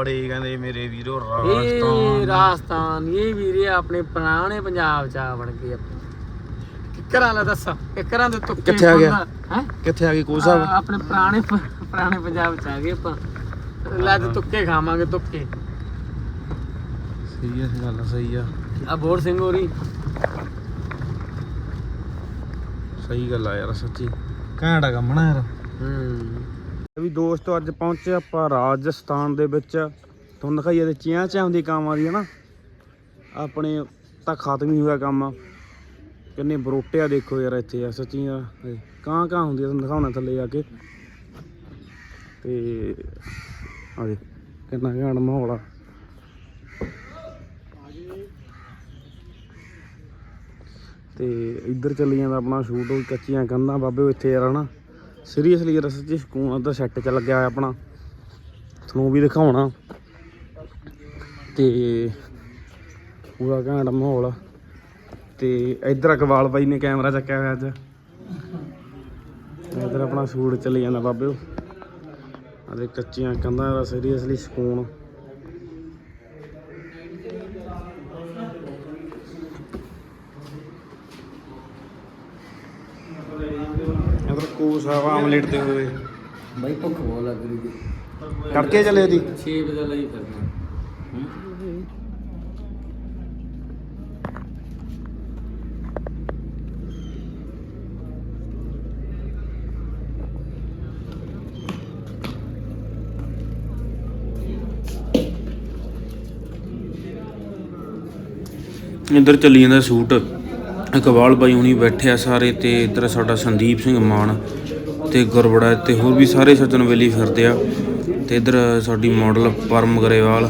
ਬੜੇ ਕਹਿੰਦੇ ਮੇਰੇ ਵੀਰੋ ਇਹ ਰਾਜਸਥਾਨ। ਰਾਜਸਥਾਨ ਇਹ ਵੀਰੇ ਆਪਣੇ ਪੁਰਾਣੇ ਪੰਜਾਬ ਚ ਆ ਬਣ ਗਏ ਆਪਣੇ ਕਿੱਕਰਾਂ ਦਾ ਦੱਸ ਕਿੱਕਰਾਂ ਦੇ ਤੁੱਕੇ ਕਿੱਥੇ ਆ ਗਿਆ? ਹੈ? ਕਿੱਥੇ ਆ ਗਈ ਕੋ ਸਾਹਿਬ? ਆਪਣੇ ਪੁਰਾਣੇ ਪੁਰਾਣੇ ਪੰਜਾਬ ਚ ਆ ਗਏ ਆਪਾਂ। ਲੈ ਤੇ ਤੁੱਕੇ ਖਾਵਾਂਗੇ ਤੁੱਕੇ। ਸਹੀ ਆ ਗੱਲ ਸਹੀ ਆ। ਆ ਬੋਰ ਸਿੰਘ ਹੋਰੀ। ਸਹੀ ਗੱਲ ਆ ਯਾਰ ਸੱਚੀ। ਘੈਂਟਾ ਕੰਮ ਨਾ ਯਾਰ। ਹੂੰ। ਵੀ ਦੋਸਤੋ, ਅੱਜ ਪਹੁੰਚੇ ਆਪਾਂ ਰਾਜਸਥਾਨ ਦੇ ਵਿੱਚ। ਤੁਹਾਨੂੰ ਦਿਖਾਈ ਇਹਦੇ ਚੀਆਂ ਚਾਂ ਦੀ ਕਾਮਾਂ ਦੀ, ਹਨਾ? ਆਪਣੇ ਤਾਂ ਖਤਮ ਹੀ ਹੋਇਆ ਕੰਮ। ਕਿੰਨੇ ਬਰੋਟਿਆ ਦੇਖੋ ਯਾਰ ਇੱਥੇ ਆ, ਸੱਚੀਆਂ। ਕਾਂ ਕਾਂ ਹੁੰਦੀ ਆ ਤੁਹਾਨੂੰ ਦਿਖਾਉਣਾ ਥੱਲੇ ਜਾ ਕੇ। ਤੇ ਆ ਦੇ ਕਿੰਨਾ ਘੈਂਟ ਮਾਹੌਲ ਆ। ਤੇ ਇੱਧਰ ਚੱਲੀ ਜਾਂਦਾ ਆਪਣਾ ਸ਼ੂਟ ਕੱਚੀਆਂ ਕੰਧਾਂ ਬਾਬੇ ਇੱਥੇ ਯਾਰ, ਹਨਾ? ਸੀਰੀਅਸਲੀ ਯਾਰ, ਸੱਚੀ ਸਕੂਨ ਉਹਦਾ ਸੈੱਟ ਚ ਲੱਗਿਆ ਹੋਇਆ ਆਪਣਾ। ਤੁਹਾਨੂੰ ਵੀ ਦਿਖਾਉਣਾ। ਤੇ ਪੂਰਾ ਘੈਂਟ ਮਾਹੌਲ। ਆ। ਤੇ ਇੱਧਰ ਅਕਵਾਲ ਬਾਈ ਨੇ ਕੈਮਰਾ ਚੱਕਿਆ ਹੋਇਆ ਅੱਜ। ਇੱਧਰ ਆਪਣਾ ਸ਼ੂਟ ਚੱਲੀ ਜਾਂਦਾ ਬਾਬਿਓ ਆਦੇ ਕੱਚੀਆਂ ਕੰਧਾਂ ਦਾ ਸੀਰੀਅਸਲੀ ਸਕੂਨ ਇੱਧਰ ਕੋਸ ਆ ਆਮਲੇਟ ਦੇ ਹੋਏ। ਬਾਈ ਭੁੱਖ ਬਹੁਤ ਲੱਗ ਰਹੀ ਜੀ ਤੜਕੇ ਚੱਲੇ ਦੀ 6 ਵਜੇ ਲਈ ਕਰਨਾ ਇੱਧਰ ਚੱਲੀ ਜਾਂਦਾ ਸ਼ੂਟ। ਇਕਬਾਲ ਬਾਈ ਹੁਣੀ ਬੈਠੇ ਆ ਸਾਰੇ ਤੇ ਇੱਧਰ ਸਾਡਾ ਸੰਦੀਪ ਸਿੰਘ ਮਾਨ ਤੇ ਗੁਰਬੜਾ ਤੇ ਹੋਰ ਵੀ ਸਾਰੇ ਸੱਜਣ ਵੇਲੀ ਫਿਰਦੇ ਆ ਤੇ ਇੱਧਰ ਸਾਡੀ ਮਾਡਲ ਪਰਮ ਗਰੇਵਾਲ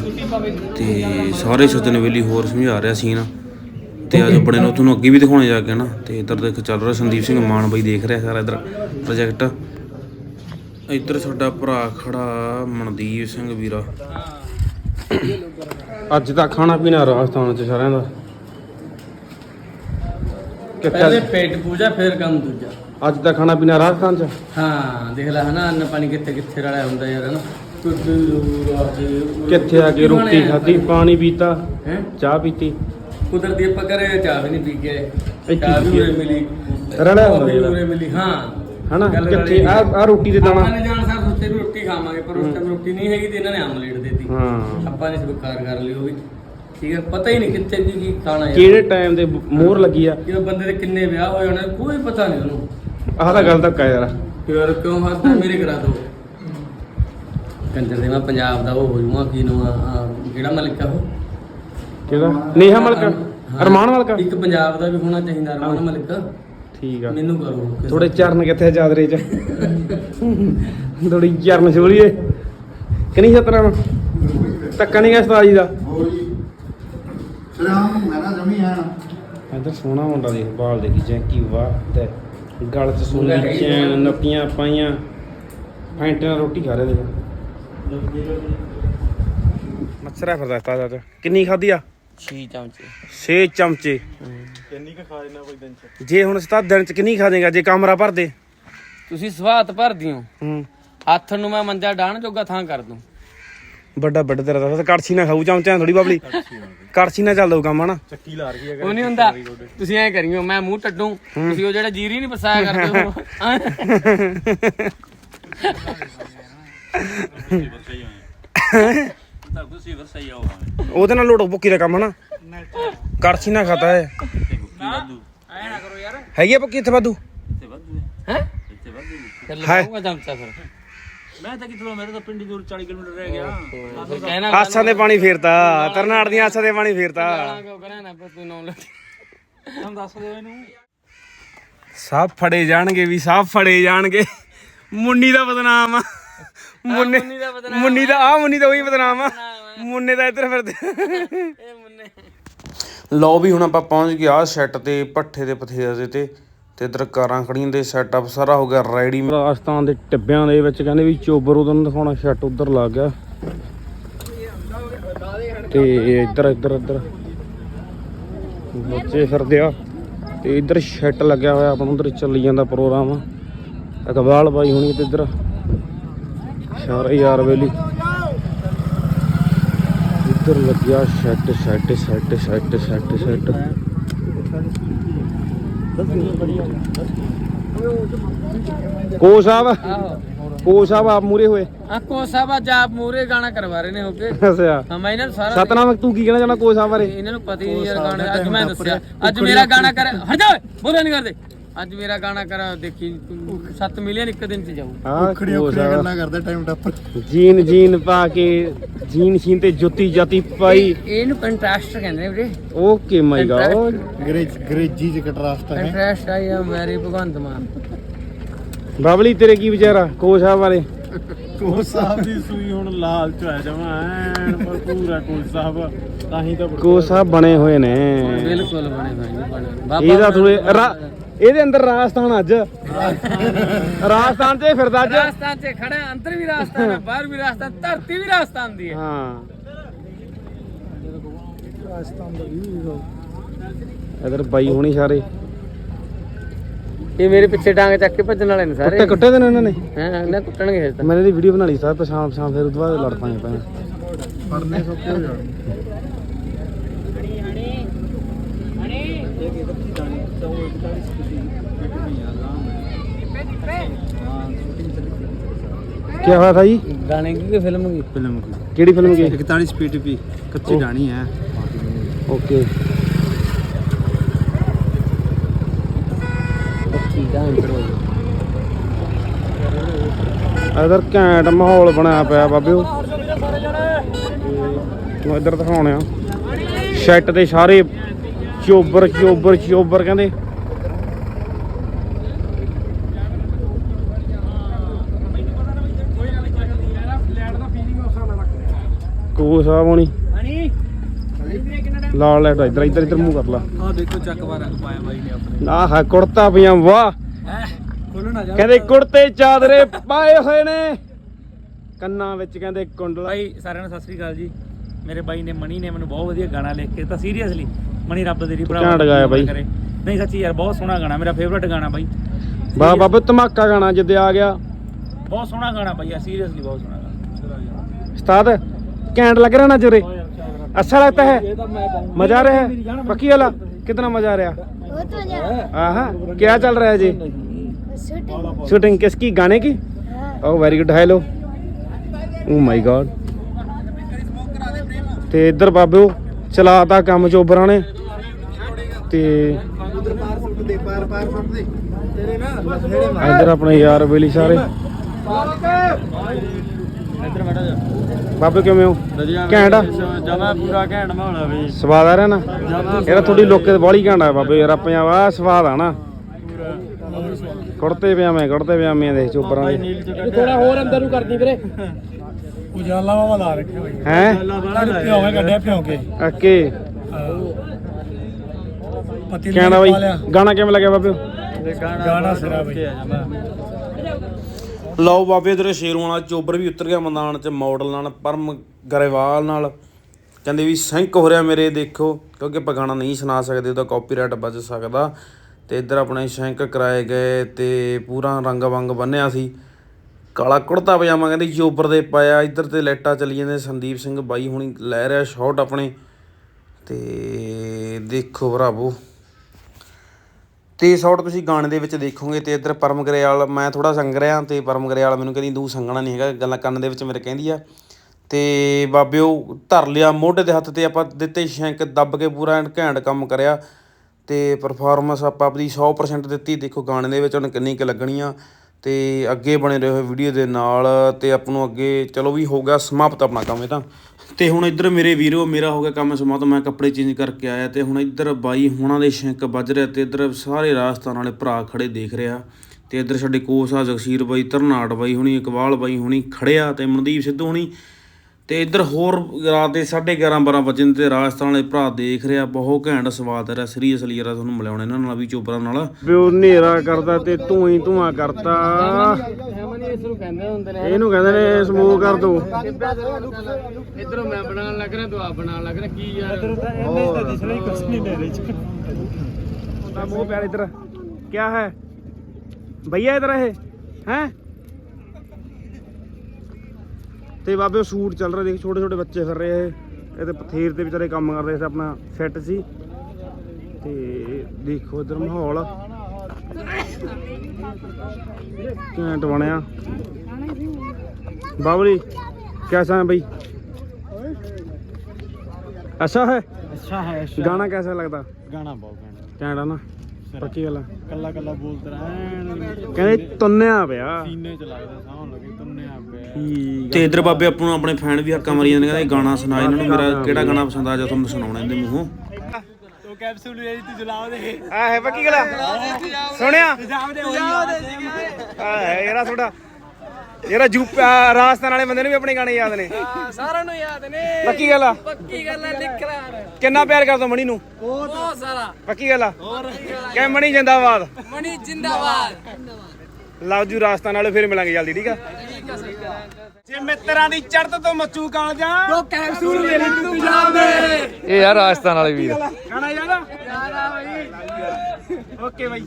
ਤੇ ਸਾਰੇ ਸੱਜਣ ਵੇਲੀ ਹੋਰ ਸਮਝਾ ਰਿਹਾ ਸੀਨ। ਤੇ ਅੱਜ ਆਪਣੇ ਨੂੰ ਤੁਹਾਨੂੰ ਅੱਗੇ ਵੀ ਦਿਖਾਉਣੇ ਜਾ ਕੇ ਨਾ, ਤੇ ਇੱਧਰ ਦੇਖ ਚੱਲ ਰਿਹਾ ਸੰਦੀਪ ਸਿੰਘ ਮਾਨ ਬਾਈ ਦੇਖ ਰਿਹਾ ਸਾਰਾ ਇੱਧਰ ਪ੍ਰੋਜੈਕਟ ਇੱਧਰ ਸਾਡਾ ਭਰਾ ਖੜਾ ਮਨਦੀਪ ਸਿੰਘ ਵੀਰਾ। ਅੱਜ ਤਾਂ ਖਾਣਾ ਪੀਣਾ ਰਾਜਸਥਾਨ ਚ ਸਾਰਿਆਂ ਦਾ। ਪਹਿਲੇ ਪੇਟ ਪੂਜਾ ਫਿਰ ਕੰਮ ਦੂਜਾ। ਅੱਜ ਦਾ ਖਾਣਾ ਪੀਣਾ ਰਾਜਸਥਾਨ ਚ? ਹਾਂ ਦੇਖ ਲੈ ਹਨਾ ਅੰਨ ਪਾਣੀ ਕਿੱਥੇ ਕਿੱਥੇ ਰਲਿਆ ਹੁੰਦਾ ਯਾਰ ਹਨਾ। ਕਿੱਥੇ ਆ ਕੇ ਰੋਟੀ ਖਾਧੀ ਪਾਣੀ ਪੀਤਾ ਹੈ? ਚਾਹ ਪੀਤੀ। ਕੁਦਰਤੀ ਆਪਾਂ ਘਰੇ ਚਾਹ ਵੀ ਨਹੀਂ ਪੀ। ਇੱਥੇ ਚਾਹ ਵੀ ਪੀ ਉਰੇ ਮਿਲੀ। ਰਲਿਆ ਹੁੰਦਾ ਵੀ ਜਿਹੜਾ। ਉਰੇ ਮਿਲੀ ਹਾਂ। ਹਨਾ ਕਿੱਥੇ? ਆ ਆ ਰੋਟੀ ਦੇ ਆਪਾਂ ਦਾਣਾ। ਨੇ ਜਾਣ ਸਾਰ ਵੀ ਰੋਟੀ ਖਾਵਾਂਗੇ ਪਰ ਉਸ ਟਾਈਮ ਰੋਟੀ ਨਹੀਂ ਹੈਗੀ ਤੇ ਇਹਨਾਂ ਨੇ ਆਮਲੇਟ ਦੇਤੀ। ਹਾਂ। ਆਪਾਂ ਨੇ ਸਵੀਕਾਰ ਕਰ ਲਈ ਉਹ ਵੀ। ਠੀਕ ਹੈ ਪਤਾ ਹੀ ਨਹੀਂ ਕਿੱਥੇ ਕੀ ਕੀ ਖਾਣਾ ਯਾਰ। ਕਿਹੜੇ ਟਾਈਮ ਦੇ ਮੋਹਰ ਲੱਗੀ ਆ? ਜਦੋਂ ਬੰਦੇ ਦੇ ਕਿੰਨੇ ਵਿਆਹ ਹੋਏ ਹੋਣੇ ਕੋਈ ਪਤਾ ਨਹੀਂ ਉਹਨੂੰ। ਆਹ ਤਾਂ ਗੱਲ ਧੱਕਾ ਯਾਰ। ਯਾਰ ਕਿਉਂ ਹੱਸਦਾ ਮੇਰੇ ਕਰਾ ਦੋ। ਕੰਜਰ ਦੇ ਮੈਂ ਪੰਜਾਬ ਦਾ ਉਹ ਹੋ ਜੂਗਾ ਕੀ ਨੂੰ ਕਿਹੜਾ ਮਲਿਕ ਆ ਉਹ? ਕਿਹਦਾ? ਨੇਹਾ ਮਲਕ। ਅਰਮਾਨ ਮਲਕ ਇੱਕ ਪੰਜਾਬ ਦਾ ਵੀ ਹੋਣਾ ਚਾਹੀਦਾ ਅਰਮਾਨ ਮਲਿਕ ਠੀਕ ਆ। ਮੈਨੂੰ ਕਰੋ ਥੋੜੇ ਚਰਨ ਕਿੱਥੇ ਆ ਚਾਦਰੇ ਚ? ਥੋੜੀ ਚਰਨ ਛੋਲੀਏ ਕਿ ਨਹੀਂ ਸਤਨਾਮ ਧੱਕਾ ਨਹੀਂ ਗਾ ਉਸਤਾਦ ਜੀ ਦਾ ਸ਼ਰਾਮ ਮੈਂ ਨਾ ਜਮੀ ਆ। ਇੱਧਰ ਸੋਹਣਾ ਮੁੰਡਾ ਦੇਖ ਬਾਲ ਦੇਖੀ ਚੈਂਕੀ ਵਾਹ ਤੇ ਗਲ ਚ ਸੋਨੇ ਚੈਨ ਨੱਪੀਆਂ ਪਾਈਆਂ ਫੈਂਟੇ ਰੋਟੀ ਖਾ ਰਹੇ ਦੇਖ। ਮੱਛਰਾ ਫਿਰਦਾ ਤਾਜ਼ਾ ਤੇ। ਕਿੰਨੀ ਖਾਧੀ ਆ? 6 ਚਮਚੇ। 6 ਚਮਚੇ। ਕਿੰਨੀ ਕ ਖਾ ਲੈਣਾ ਕੋਈ ਦਿਨ ਚ? ਜੇ ਹੁਣ ਸਤਾ ਦਿਨ ਚ ਕਿੰਨੀ ਖਾ ਦੇਗਾ ਜੇ ਕਮਰਾ ਭਰ ਦੇ? ਤੁਸੀਂ ਸਵਾਤ ਭਰਦੀ ਹੋ ਹੂੰ। ਹੱਥ ਨੂੰ ਮੈਂ ਮੰਜਾ ਡਾਣ ਜੋਗਾ ਥਾਂ ਕਰ ਦੂੰ। ਵੱਡਾ ਵੱਡਾ ਤੇਰਾ ਤਾਂ ਕੜਛੀ ਨਾ ਖਾਊ ਚਮਚਿਆਂ ਥੋੜੀ ਬਾਬਲੀ। ਕੜਛੀ ਨਾ ਚੱਲਦਾ ਕੰਮ ਹਨਾ? ਚੱਕੀ ਲਾ ਰਹੀ ਉਹ ਨਹੀਂ ਹੁੰਦਾ। ਤੁਸੀਂ ਐਂ ਕਰਿਓ ਮੈਂ ਮੂੰਹ ਟੱਡੂ। ਤੁਸੀਂ ਉਹ ਜਿਹੜਾ ਜੀਰੀ ਨਹੀਂ ਪਸਾਇਆ ਕਰਦੇ ਹੋ। ਉਹਦੇ ਨਾਲ ਲੋਟੋ ਬੁੱਕੀ ਦਾ ਕੰਮ ਹਨਾ? ਕੜਛੀ ਨਾ ਖਾਤਾ ਹੈ ਐ ਨਾ ਕਰੋ ਯਾਰ। ਹੈਗੀ ਆ ਪੱਕੀ ਇੱਥੇ ਵਾਧੂ? ਹੈ? ਲਵਾਉਂਗਾ ਚਮਚਾ ਫਿਰ। ਮੈਂ ਤਾਂ ਕਿਥੋਂ ਮੇਰੇ ਤਾਂ ਪਿੰਡੀ ਦੂਰ 40 ਕਿਲੋਮੀਟਰ ਰਹਿ ਗਿਆ। ਫਿਰ ਕਹਿਣਾ ਆਸਾਂ ਦੇ ਪਾਣੀ ਫੇਰਤਾ ਤਰਨਾੜ ਦੀਆਂ ਆਸਾਂ ਦੇ ਪਾਣੀ ਫੇਰਤਾ ਕਿਉਂ ਕਰਾਂ ਨਾ ਫਿਰ ਤੂੰ ਨਾਮ ਲੈ। ਹਮ ਦੱਸ ਦਿਓ ਇਹਨੂੰ। ਸਭ ਫੜੇ ਜਾਣਗੇ ਵੀ ਸਭ ਫੜੇ ਜਾਣਗੇ। ਮੁੰਨੀ ਦਾ ਬਦਨਾਮ ਆ। ਮੁੰਨੇ ਮੁੰਨੀ ਦਾ ਬਦਨਾਮ ਮੁੰਨੀ ਦਾ ਆ। ਮੁੰਨੀ ਦਾ ਉਹੀ ਬਦਨਾਮ ਆ। ਮੁੰਨੇ ਦਾ ਇੱਧਰ ਫਿਰਦੇ। ਇਹ ਮੁੰਨੇ। ਲਓ ਵੀ ਹੁਣ ਆਪਾਂ ਪਹੁੰਚ ਗਏ ਆ ਸੈੱਟ ਤੇ ਪੱਠੇ ਦੇ ਪਥੇਰ ਦੇ ਤੇ। ਤੇ ਇਧਰ ਕਾਰਾਂ ਖੜੀਆਂ ਦੇ ਸੈਟਅਪ ਸਾਰਾ ਹੋ ਗਿਆ ਰੈਡੀ ਰਾਜਸਥਾਨ ਦੇ ਟਿੱਬਿਆਂ ਦੇ ਵਿੱਚ ਕਹਿੰਦੇ ਵੀ ਚੋਬਰ ਉਧਰ ਨੂੰ ਦਿਖਾਉਣਾ ਸੈੱਟ ਉਧਰ ਲੱਗ ਗਿਆ। ਤੇ ਇੱਧਰ ਇੱਧਰ ਇੱਧਰ। ਬੱਚੇ ਫਿਰਦੇ ਆ। ਤੇ ਇੱਧਰ ਸੈੱਟ ਲੱਗਿਆ ਹੋਇਆ ਆਪਣਾ ਉਧਰ ਚੱਲੀ ਜਾਂਦਾ ਪ੍ਰੋਗਰਾਮ। ਅਕਬਾਲ ਬਾਈ ਹੋਣੀ ਤੇ ਇੱਧਰ। ਸਾਰੇ ਯਾਰ ਵੇਲੀ ਇੱਧਰ ਲੱਗਿਆ ਸ਼ੈੱਟ ਸ਼ੈੱਟ ਸ਼ੈੱਟ ਸ਼ੈੱਟ ਸ਼ੈੱਟ ਸ਼ੈੱਟ ਕੋ ਸਾਹਿਬ? ਆਹੋ ਕੋ ਸਾਹਿਬ ਆਪ ਮੂਰੇ ਹੋਏ। ਆਕੋ ਸਾਹਿਬ ਅੱਜ ਆਪ ਮੂਰੇ ਗਾਣਾ ਕਰਵਾ ਰਹੇ ਨੇ ਹੋ ਕੇ। ਅੱਛਾ। ਹਾਂ ਮੈਂ ਇਹਨਾਂ ਨੂੰ ਸਾਰਾ ਸਤਨਾਮ ਤੂੰ ਕੀ ਕਹਿਣਾ ਚਾਹਣਾ ਕੋ ਸਾਹਿਬ ਬਾਰੇ? ਇਹਨਾਂ ਨੂੰ ਪਤਾ ਹੀ ਨਹੀਂ ਯਾਰ ਗਾਣੇ ਅੱਜ ਮੈਂ ਦੱਸਿਆ ਅੱਜ ਮੇਰਾ ਗਾਣਾ ਕਰ ਹਟ ਜਾ ਬੋਲਿਆ ਨਹੀਂ ਕਰਦੇ। ਅੱਜ ਮੇਰਾ ਗਾਣਾ ਕਰ ਦੇਖੀ 7 ਮਿਲੀਅਨ ਇੱਕ ਦਿਨ ਚ ਜਾਊ। ਹਾਂ ਕੋ ਸਾਹਿਬ ਗੱਲਾਂ ਕਰਦਾ ਟਾਈਮ ਟੱਪ। ਜੀਨ ਜੀਨ ਪਾ ਕੇ ਜੀਨ ਸ਼ੀਨ ਤੇ ਜੁੱਤੀ ਜਾਤੀ ਪਾਈ। ਇਹ- ਇਹਨੂੰ ਕੰਟਰਾਸਟ ਕਹਿੰਦੇ ਨੇ ਵੀਰੇ। ਓਕੇ ਮਾਈ ਗॉड ਗਰੇਜ ਗਰੇਜੀ ਚ ਕੰਟਰਾਸਟ ਹੈ? ਕੰਟਰਾਸਟ ਆਈ ਆ ਮੈਰੀ ਭਗਵੰਤ ਮਾਨ। ਬਬਲੀ ਤੇਰੇ ਕੀ ਵਿਚਾਰਾ? ਕੋ ਸਾਹਿਬ ਬਾਰੇ ਕੋ ਸਾਹਿਬ ਦੀ ਸੂਈ ਹੁਣ ਲਾਲ ਚ ਆ ਜਾਵਾਂ ਐਨ ਭਰਪੂਰ ਆ ਕੋ ਸਾਹਿਬ। ਤਾਂ ਹੀ ਤਾਂ ਕੋ ਸਾਹਿਬ ਬਣੇ ਹੋਏ ਨੇ। ਬਿਲਕੁਲ ਬਣੇ ਹੋਏ ਨੇ ਬਾਬਾ ਇਹਦਾ ਥੋੜੇ ਇਹਦੇ ਅੰਦਰ ਰਾਜਸਥਾਨ ਅੱਜ। ਰਾਜਸਥਾਨ ਤੇ ਫਿਰਦਾ ਅੱਜ। ਰਾਜਸਥਾਨ 'ਚ ਖੜਾ ਹੈ, ਅੰਦਰ ਵੀ ਰਾਜਸਥਾਨ ਹੈ। ਬਾਹਰ ਵੀ ਰਾਜਸਥਾਨ ਧਰਤੀ ਵੀ ਰਾਜਸਥਾਨ ਦੀ ਹੈ। ਹਾਂ। ਇਧਰ ਬਾਈ ਹੋਣੀ ਸਾਰੇ। ਇਹ ਮੇਰੇ ਪਿੱਛੇ ਡਾਂਗ ਚੱਕ ਕੇ ਭੱਜਣ ਵਾਲੇ ਨੇ ਸਾਰੇ। ਕੁੱਟੇ ਕੁੱਟੇ ਦੇ ਨੇ ਇਹਨਾਂ ਨੇ? ਹਾਂ ਇਹਨਾਂ ਕੁੱਟਣਗੇ ਹਜੇ ਤਾਂ ਮੈंने ਇਹਦੀ ਵੀਡੀਓ ਬਣਾ ਲਈ ਸਾਰ ਪਛਾਣ ਪਛਾਣ ਫਿਰ ਉਹਦੇ ਬਾਅਦ ਲੜ ਪਾਂਗੇ ਪੈਣ ਪੜਨੇ ਸਭ ਹੋ ਜਾਣ ਕੀ ਹੋਇਆ ਥਾ ਜੀ ਗਾਣੇ ਕੀ ਫਿਲਮ ਕੀ ਫਿਲਮ ਕੀ ਕਿਹੜੀ ਫਿਲਮ ਕੀ 41 ਸਪੀਡ ਪੀ ਕੱਚੀ ਉਹ। ਗਾਣੀ ਹੈ ਓਕੇ ਇਧਰ ਘੈਂਟ ਮਾਹੌਲ ਬਣਿਆ ਪਿਆ ਬਾਬਿਓ ਮੈਂ ਇਧਰ ਦਿਖਾਉਣੇ ਆ ਸ਼ੈੱਟ ਤੇ ਸਾਰੇ ਚੋਬਰ ਚੋਬਰ ਚੋਬਰ ਕਹਿੰਦੇ। ਕੋ ਸਾਹਿਬ ਹੋਣੀ। ਲਾਲ ਲੈਟ ਇਧਰ ਇਧਰ ਇਧਰ ਮੂੰਹ ਕਰ ਲਾ। ਆ ਦੇਖੋ ਚੱਕ ਵਾਰਾ ਪਾਇਆ ਬਾਈ ਨੇ ਆਪਣੇ। ਆਹ ਹੈ ਕੁੜਤਾ ਪਜਾਮਾ ਵਾਹ। ਹੈ ਖੋਲਣਾ ਜਾ ਕਹਿੰਦੇ ਕੁੜਤੇ ਚਾਦਰੇ ਪਾਏ ਹੋਏ ਨੇ। ਕੰਨਾਂ ਵਿੱਚ ਕਹਿੰਦੇ ਕੁੰਡਲਾ। ਭਾਈ ਸਾਰਿਆਂ ਨੂੰ ਸਤਿ ਸ੍ਰੀ ਅਕਾਲ ਜੀ। ਮੇਰੇ ਬਾਈ ਨੇ ਮਣੀ ਨੇ ਮੈਨੂੰ ਬਹੁਤ ਵਧੀਆ ਗਾਣਾ ਲਿਖ ਕੇ ਤਾਂ ਸੀਰੀਅਸਲੀ ਮਣੀ ਰੱਬ ਦੇ ਦੀ ਘੈਂਟ ਗਾਇਆ ਬਾਈ। ਕਰੇ। ਨਹੀਂ ਸੱਚੀ ਯਾਰ ਬਹੁਤ ਸੋਹਣਾ ਗਾਣਾ ਮੇਰਾ ਫੇਵਰਟ ਗਾਣਾ ਬਾਈ ਬਾ ਬਾਬੇ ਧਮਾਕਾ ਗਾਣਾ ਜਿੱਦੇ ਆ ਗਿਆ ਬਹੁਤ ਸੋਹਣਾ ਗਾਣਾ ਬਾਈ ਸੀਰੀਅਸਲੀ ਬਹੁਤ ਸੋਹਣਾ ਗਾਣਾ ਉਸਤਾਦ ਘੈਂਟ ਲੱਗ ਰਿਹਾ ਨਾ ਜੁਰੇ अच्छा लगता है मजा आ रहा है पक्की वाला कितना मजा आ रहा वो तो जा आहा क्या चल रहा है जी शूटिंग शूटिंग किसकी गाने की हाँ oh very good hello oh my God ਤੇ ਇੱਧਰ ਬਾਬਿਓ ਚਲਾਤਾ ਕੰਮ ਚੋਬਰਾਂ ਨੇ। ਤੇ ਦੇ ਪਾਰ ਪਾਰ ਸੁੱਟ ਦੇ ਤੇਰੇ ਨਾ ਇੱਧਰ ਆਪਣੇ ਯਾਰ ਬੇਲੀ ਸਾਰੇ। ਇੱਧਰ ਬੈਠਾ ਜਾ ਬਾਬੇ ਕਿਵੇਂ ਹੋ? ਘੈਂਟ ਆ? ਜਮਾ ਪੂਰਾ ਘੈਂਟ ਮਾਹੌਲ ਆ ਬਈ ਸਵਾਦ ਆ ਰਿਹਾ ਨਾ ਇਹਦਾ ਤੁਹਾਡੀ ਲੋਕੇ ਤੇ ਬਾਲੀ ਘਾਂਡਾ ਆ ਬਾਬੇ ਯਾਰ ਪੰਜਾਬ ਆ ਸਵਾਦ ਆ ਨਾ। ਕੁੜਤੇ ਪਜਾਮੇ ਕੁੜਤੇ ਪਜਾਮੇ ਦੇ ਚੋਬਰਾਂ ਦੇ। ਥੋੜਾ ਹੋਰ ਅੰਦਰ ਨੂੰ ਕਰਦੀ ਵੀਰੇ। ਉਜਾਲਾ ਵਾ ਲਾ ਰੱਖੇ ਹੋਏ ਹੈ? ਭਿਉਂਗੇ ਕੱਢਿਆ ਭਿਉਂਗੇ ਓਕੇ ਪਤੀ ਕਹਿਣਾ ਬਾਈ ਗਾਣਾ ਕਿਵੇਂ ਲੱਗਿਆ ਬਾਬੇ? ਗਾਣਾ ਸਿਰਾ ਬਈ। ਲਓ ਬਾਬੇ ਇਧਰ ਸ਼ੇਰੂ ਵਾਲਾ ਚੋਬਰ ਵੀ ਉਤਰ ਗਿਆ ਮੈਦਾਨ ਚ ਮਾਡਲ ਨਾਲ ਪਰਮ ਗਰੇਵਾਲ ਨਾਲ। ਕਹਿੰਦੇ ਵੀ ਸਿੰਕ ਹੋ ਰਿਹਾ ਮੇਰੇ ਦੇਖੋ ਕਿਉਂਕਿ ਆਪਾਂ ਗਾਣਾ ਨਹੀਂ ਸੁਣਾ ਸਕਦੇ ਉਹਦਾ ਕਾਪੀਰਾਈਟ ਬਚ ਸਕਦਾ। ਤੇ ਇੱਧਰ ਆਪਣੇ ਸ਼ੈਂਕ ਕਰਾਏ ਗਏ ਤੇ ਪੂਰਾ ਰੰਗ ਵੰਗ ਬੰਨਿਆ ਸੀ। ਕਾਲਾ ਕੁੜਤਾ ਪਜਾਮਾ ਕਹਿੰਦੇ ਜੋਬਰ ਦੇ ਪਾਇਆ, ਇੱਧਰ ਤੇ ਲਾਈਟਾਂ ਚੱਲੀ ਜਾਂਦੇ ਸੰਦੀਪ ਸਿੰਘ ਬਾਈ ਹੁਣੀ ਲੈ ਰਿਹਾ ਸ਼ਾਟ ਆਪਣੇ। ਤੇ ਦੇਖੋ ਭਰਾਵੋ। ਤੇ ਸ਼ਾਟ ਤੁਸੀਂ ਗਾਣੇ ਦੇ ਵਿੱਚ ਦੇਖੋਗੇ ਤੇ ਇੱਧਰ ਪਰਮ ਗਰੇਵਾਲ, ਮੈਂ ਥੋੜਾ ਸੰਗ ਰਿਹਾ ਤੇ ਪਰਮ ਗਰੇਵਾਲ ਮੈਨੂੰ ਕਹਿੰਦੀ, ਤੂੰ ਸੰਗਣਾ ਨਹੀਂ ਹੈਗਾ, ਗੱਲਾਂ ਕੰਨ ਦੇ ਵਿੱਚ ਮੇਰੇ ਕਹਿੰਦੀ ਆ। ਤੇ ਬਾਬਿਓ, ਧਰ ਲਿਆ, ਮੋਢੇ ਦੇ ਹੱਥ ਤੇ ਆਪਾਂ ਦਿੱਤੇ ਸ਼ੈਂਕ, ਦੱਬ ਕੇ ਪੂਰਾ ਐਂਡ ਘੈਂਟ ਕੰਮ ਕਰਿਆ। ਤੇ ਪਰਫਾਰਮੈਂਸ ਆਪਾਂ ਆਪਣੀ 100% ਦਿੱਤੀ। ਦੇਖੋ ਗਾਣੇ ਦੇ ਵਿੱਚ ਹੁਣ ਕਿੰਨੀ ਕੁ ਲੱਗਣੀ ਆ। ਅਤੇ ਅੱਗੇ ਬਣੇ ਰਹੋ ਵੀਡੀਓ ਦੇ ਨਾਲ ਅਤੇ ਆਪ ਨੂੰ ਅੱਗੇ ਚਲੋ ਵੀ ਹੋ ਗਿਆ ਸਮਾਪਤ ਆਪਣਾ ਕੰਮ ਇਹ ਤਾਂ। ਤੇ ਹੁਣ ਇੱਧਰ ਮੇਰੇ ਵੀਰੋ, ਮੇਰਾ ਹੋ ਗਿਆ ਕੰਮ ਸਮਾਪਤ, ਮੈਂ ਕੱਪੜੇ ਚੇਂਜ ਕਰਕੇ ਆਇਆ ਤੇ ਹੁਣ ਇੱਧਰ ਬਾਈ ਹੁਣਾਂ ਦੇ ਸ਼ਿੰਕ ਵੱਜ ਰਿਹਾ ਤੇ ਇੱਧਰ ਸਾਰੇ ਰਾਜਸਥਾਨ ਵਾਲੇ ਭਰਾ ਖੜੇ ਦੇਖ ਰਿਹਾ। ਤੇ ਇੱਧਰ ਸਾਡੇ ਕੋਸ ਆ ਜਗਸੀਰ ਬਾਈ ਧਰਨਾਟ ਬਾਈ ਹੁਣੀ, ਇਕਬਾਲ ਬਾਈ ਹੁਣੀ ਖੜਿਆ ਤੇ ਮਨਦੀਪ ਸਿੱਧੂ ਹੁਣੀ ਤੇ ਇੱਧਰ ਹੋਰ ਰਾਤ ਦੇ 11:30 12 ਵਜੇ ਤੇ ਰਾਜਸਥਾਨ ਵਾਲੇ ਭਰਾ ਦੇਖ ਰਿਹਾ ਬਹੁਤ ਘੈਂਟ ਸਵਾਦ ਆ ਰਿਹਾ ਸੀਰੀਅਸਲੀ ਯਾਰ ਤੁਹਾਨੂੰ ਮਿਲਾਉਣਾ ਇਹਨਾਂ ਨਾਲ ਵੀ ਚੋਪਰਾਂ ਨਾਲ। ਵਿਓ ਹਨੇਰਾ ਕਰਦਾ ਤੇ ਤੂੰ ਹੀ ਧੂਆਂ ਕਰਤਾ। ਇਹਨੂੰ ਕਹਿੰਦੇ ਨੇ ਸਮੂਹ ਕਰ ਦੋ। ਇਧਰੋਂ ਮੈਂ ਬਣਾਉਣ ਲੱਗ ਰਿਹਾ ਤੂੰ ਬਣਾਉਣ ਲੱਗ ਰਿਹਾ ਕੀ ਯਾਰ? ਦਾ ਮੂੰਹ ਪਿਆਰ ਇਧਰ। ਕੀ ਹੈ? ਭਈਆ ਇਧਰ ਹੈ ਹੈ? ਤੇ ਬਾਬੇ ਸੂਟ ਚੱਲ ਰਹੇ ਦੇਖ ਛੋਟੇ ਛੋਟੇ ਬੱਚੇ ਫਿਰ ਰਹੇ ਇਹ ਇਹ ਤੇ ਪਥੇਰ ਤੇ ਵਿਚਾਰੇ ਕੰਮ ਕਰਦੇ ਸੀ ਆਪਣਾ ਸੈੱਟ ਸੀ ਤੇ ਦੇਖੋ ਇਧਰ ਮਾਹੌਲ ਘੈਂਟ ਬਣਿਆ ਬਾਬਲੀ कैसा है भाई अच्छा है ਅੱਛਾ ਹੈ गाना कैसा लगता ਗਾਣਾ ਬਹੁਤ ਗਾਣਾ ਘੈਂਟ ਆ ਨਾ ਪੱਕੀ ਗੱਲ ਆ? ਕੱਲਾ ਕੱਲਾ ਬੋਲਦਾ ਰਹਿਣ ਕਹਿੰਦੇ ਤੁੰਨਿਆ ਪਿਆ। ਸੀਨੇ ਚ ਲੱਗਦਾ ਸਾਹ ਲੱਗੇ ਤੁੰਨੇ ਆ ਪਿਆ। ਠੀਕ ਤੇ ਇਧਰ ਬਾਬੇ ਆਪਾਂ ਨੂੰ ਆਪਣੇ ਫੈਨ ਵੀ ਹੱਕਾਂ ਮਾਰੀ ਜਾਂਦੇ ਕਹਿੰਦੇ ਗਾਣਾ ਸੁਣਾ ਇਹਨਾਂ ਨੂੰ। ਮੇਰਾ ਕਿਹੜਾ ਗਾਣਾ ਪਸੰਦ ਆ ਜਾ ਤੁਹਾਨੂੰ ਸੁਣਾਉਣਾ ਇਹਦੇ ਮੂੰਹੋਂ? ਤੋ ਕੈਪਸੂਲ ਲੈ ਤੂੰ ਜਲਾਓ ਦੇ। ਆ ਹੈ ਪੱਕੀ ਗੱਲ ਆ? ਸੁਣਿਆ? ਆ ਹੈ ਯਾਰਾ ਤੁਹਾਡਾ ਯਾਰਾ ਜੂਪ ਆ, ਰਾਜਸਥਾਨ ਵਾਲੇ ਬੰਦੇ ਨੂੰ ਵੀ ਆਪਣੇ ਗਾਣੇ ਯਾਦ ਨੇ। ਸਾਰਿਆਂ ਨੂੰ ਯਾਦ ਨੇ। ਪੱਕੀ ਗੱਲ ਆ? ਪੱਕੀ ਗੱਲ ਹੈ ਲਿਖ ਰਾਂ ਕਿੰਨਾ ਪਿਆਰ ਕਰਦਾ ਮਣੀ ਨੂੰ? ਬਹੁਤ ਸਾਰਾ। ਪੱਕੀ ਗੱਲ ਆ? ਕਹਿ ਮਣੀ ਜਿੰਦਾਬਾਦ। ਮਣੀ ਜਿੰਦਾਬਾਦ। ਲਵ ਜੂ ਰਾਜਸਥਾਨ ਵਾਲੇ ਫਿਰ ਮਿਲਾਂਗੇ ਜਲਦੀ ਠੀਕ ਆ? ਜੇ ਮਿੱਤਰਾਂ ਦੀ ਚੜ੍ਹਤ ਤੋਂ ਮੱਚੂ ਕਾਲਜਾਂ ਉਹ ਕੈਪਸੂਲ ਲੈ ਲਈ ਤੂੰ ਜਾਵੇ। ਇਹ ਯਾਰ ਰਾਜਸਥਾਨ ਵਾਲੇ ਵੀਰ। ਗਾਣਾ ਯਾਦ ਆ? Okay bye.